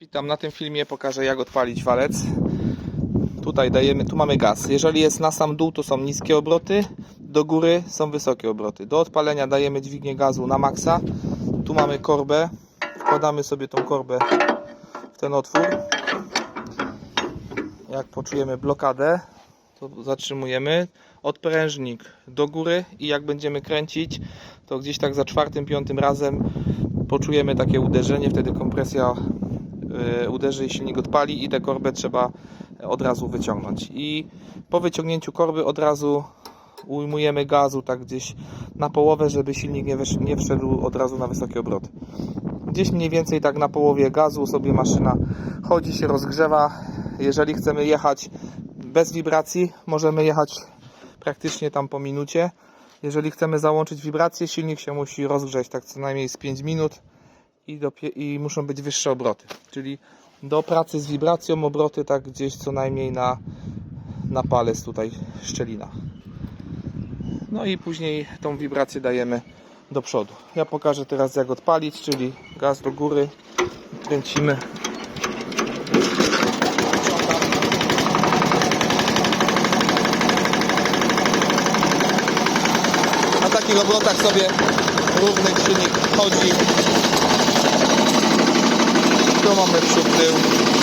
Witam, na tym filmie pokażę jak odpalić walec. Tutaj dajemy, tu mamy gaz. Jeżeli jest na sam dół, to są niskie obroty, do góry są wysokie obroty. Do odpalenia dajemy dźwignię gazu na maksa. Tu mamy korbę. Wkładamy sobie tą korbę w ten otwór. Jak poczujemy blokadę, to zatrzymujemy. Odprężnik do góry i jak będziemy kręcić, to gdzieś tak za czwartym, piątym razem poczujemy takie uderzenie, wtedy kompresja uderzy i silnik odpali i tę korbę trzeba od razu wyciągnąć. I po wyciągnięciu korby od razu ujmujemy gazu tak gdzieś na połowę, żeby silnik nie, wysz, nie wszedł od razu na wysokie obroty. Gdzieś mniej więcej tak na połowie gazu sobie maszyna chodzi, się rozgrzewa. Jeżeli chcemy jechać bez wibracji, możemy jechać praktycznie tam po minucie. Jeżeli chcemy załączyć wibrację, silnik się musi rozgrzeć tak co najmniej z 5 minut i, i muszą być wyższe obroty. Czyli do pracy z wibracją obroty tak gdzieś co najmniej na, na palec tutaj szczelina. No i później tą wibrację dajemy do przodu. Ja pokażę teraz jak odpalić, czyli gaz do góry, kręcimy. Na takich obrotach sobie równych silnik chodzi. Tu mamy przód tył.